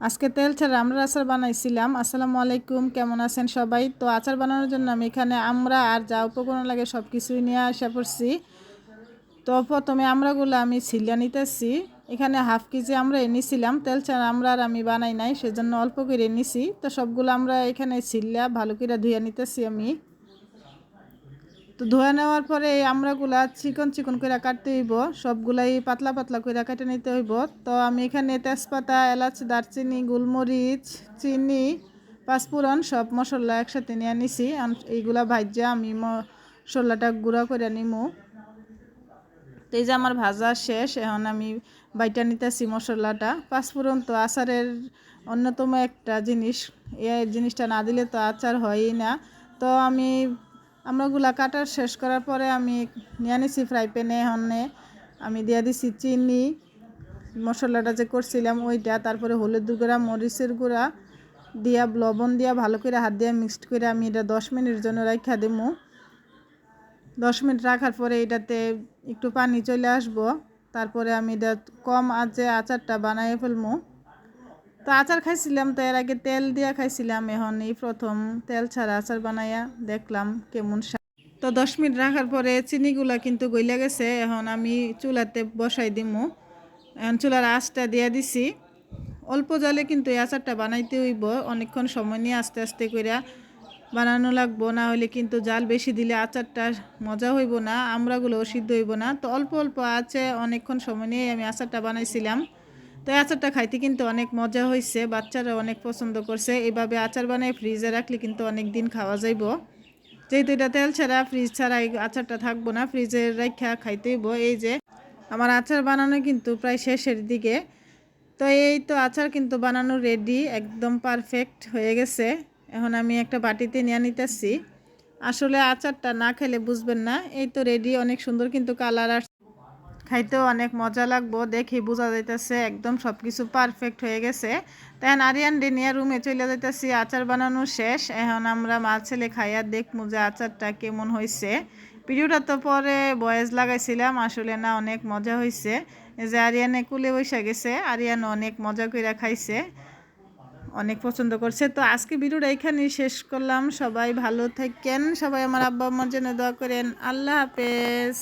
আজকে তেল ছাড়া আমরা আচার বানাইছিলাম। আসসালামু আলাইকুম, কেমন আছেন সবাই? তো আচার বানানোর জন্য আমি এখানে আমরা আর যা উপকরণ লাগে সব কিছুই নিয়ে আসা পড়ছি তো প্রথমে আমরাগুলো আমি ছিলিয়া নিতেছি। এখানে হাফ কেজি আমরা এনেছিলাম। তেল ছাড়া আমরা আর আমি বানাই নাই, সেজন্য অল্প করে এনেছি। তো সবগুলো আমরা এখানে ছিলিয়া ভালো করে ধুয়ে নিতেছি আমি। তো ধোয়া নেওয়ার পরে এই আমড়াগুলা চিকন চিকন করে কাটতে হইব, সবগুলাই পাতলা পাতলা করে কেটে নিতে হইব। তো আমি এখানে তেজপাতা, এলাচ, দারচিনি, গোলমরিচ, চিনি, পাঁচফোড়ন সব মশলা একসাথে নিয়ে নিছি। এইগুলা ভাজ্যা আমি মশলাটা গুঁড়া করে নিমু। তো এই যে আমার ভাজা শেষ, এখন আমি বাইটা নিতেছি মশলাটা। পাঁচফোড়ন তো আচারের অন্যতম একটা জিনিস। এই জিনিসটা না দিলে তো আচার হয়ই না। তো আমি আমরাগুলা কাটার শেষ করার পরে আমি নিয়ে নিছি ফ্রাই প্যানে হনে আমি দিয়ে দিছি চিনি, মশলাটা যে করছিলাম ওইটা, তারপরে হলুদ গুঁড়া, মরিচের গুঁড়া দিয়া, লবণ দিয়া ভালো করে হাত দিয়ে মিক্সড করে আমি এটা দশ মিনিটের জন্য রাখা দিমু। দশ মিনিট রাখার পরে এটাতে একটু পানি চলে আসব, তারপরে আমি এটা কম আঁচে আচারটা বানাই ফেলব তো আচার খাইছিলাম, তো এর আগে তেল দিয়া খাইছিলাম এখন এই প্রথম। তেল ছাড়া আচার বানাইয়া দেখলাম কেমন তো দশ মিনিট রাখার পরে চিনিগুলা কিন্তু গইলা গেছে, এখন আমি চুলাতে বসাই দিমু। এখন চুলার আঁচটা দিয়া দিছি। অল্প জালে কিন্তু এই আচারটা বানাইতে হইব, অনেকক্ষণ সময় নিয়ে আস্তে আস্তে কইরা বানানো লাগবো। না হলে কিন্তু জাল বেশি দিলে আচারটা মজা হইব না, আমরাগুলোও সিদ্ধ হইব না। তো অল্প অল্প আছে, অনেকক্ষণ সময় নিয়ে আমি আচারটা বানাইছিলাম। তো আচারটা খাইতে কিন্তু অনেক মজা হয়েছে বাচ্চারা অনেক পছন্দ করছে। এইভাবে আচার বানাই ফ্রিজে রাখলে কিন্তু অনেক দিন খাওয়া যাইব। যেহেতু এটা তেল ছাড়া ফ্রিজ ছাড়া আচারটা থাকব না ফ্রিজে রাখা খাইতেইব এই যে আমার আচার বানানো কিন্তু প্রায় শেষের দিকে। তো এই তো আচার কিন্তু বানানো রেডি একদম পারফেক্ট হয়ে গেছে। এখন আমি একটা বাটিতে নিয়ে নিতেছি। আসলে আচারটা না খেলে বুঝবেন না, এই তো রেডি অনেক সুন্দর কিন্তু কালার আর খাইতেও অনেক মজা লাগবো। দেখি বোঝা যাইতেছে একদম সব কিছু পারফেক্ট হয়ে গেছে। তাই আরিয়ান ডেনিয়া রুমে চলে যাইতেছি, আচার বানানো শেষ। এখন আমরা মা ছেলে খাইয়া দেখব যে আচারটা কেমন হয়েছে ভিডিওটা তো পরে বয়েস লাগাইছিলাম, আসলে না অনেক মজা হয়েছে যে আরিয়ানে কুলে বৈশা গেছে আরিয়ান অনেক মজা করে খাইছে, অনেক পছন্দ করছে। তো আজকে ভিডিওটা এখানেই শেষ করলাম। সবাই ভালো থাকেন, সবাই আমার আব্বা আম্মার জন্য দোয়া করেন। আল্লাহ হাফেজ।